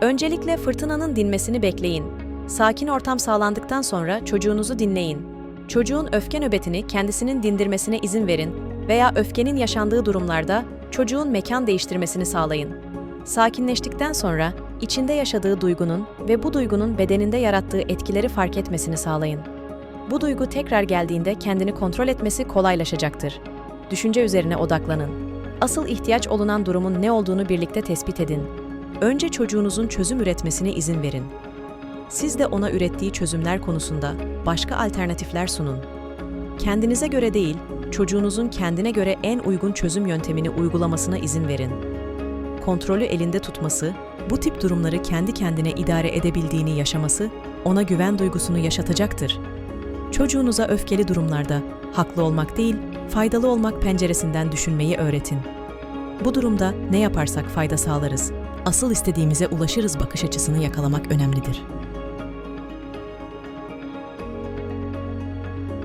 Öncelikle fırtınanın dinmesini bekleyin. Sakin ortam sağlandıktan sonra çocuğunuzu dinleyin. Çocuğun öfke nöbetini kendisinin dindirmesine izin verin veya öfkenin yaşandığı durumlarda çocuğun mekan değiştirmesini sağlayın. Sakinleştikten sonra içinde yaşadığı duygunun ve bu duygunun bedeninde yarattığı etkileri fark etmesini sağlayın. Bu duygu tekrar geldiğinde kendini kontrol etmesi kolaylaşacaktır. Düşünce üzerine odaklanın. Asıl ihtiyaç olunan durumun ne olduğunu birlikte tespit edin. Önce çocuğunuzun çözüm üretmesine izin verin. Siz de ona ürettiği çözümler konusunda başka alternatifler sunun. Kendinize göre değil, çocuğunuzun kendine göre en uygun çözüm yöntemini uygulamasına izin verin. Kontrolü elinde tutması, bu tip durumları kendi kendine idare edebildiğini yaşaması ona güven duygusunu yaşatacaktır. Çocuğunuza öfkeli durumlarda haklı olmak değil, faydalı olmak penceresinden düşünmeyi öğretin. Bu durumda ne yaparsak fayda sağlarız, asıl istediğimize ulaşırız bakış açısını yakalamak önemlidir.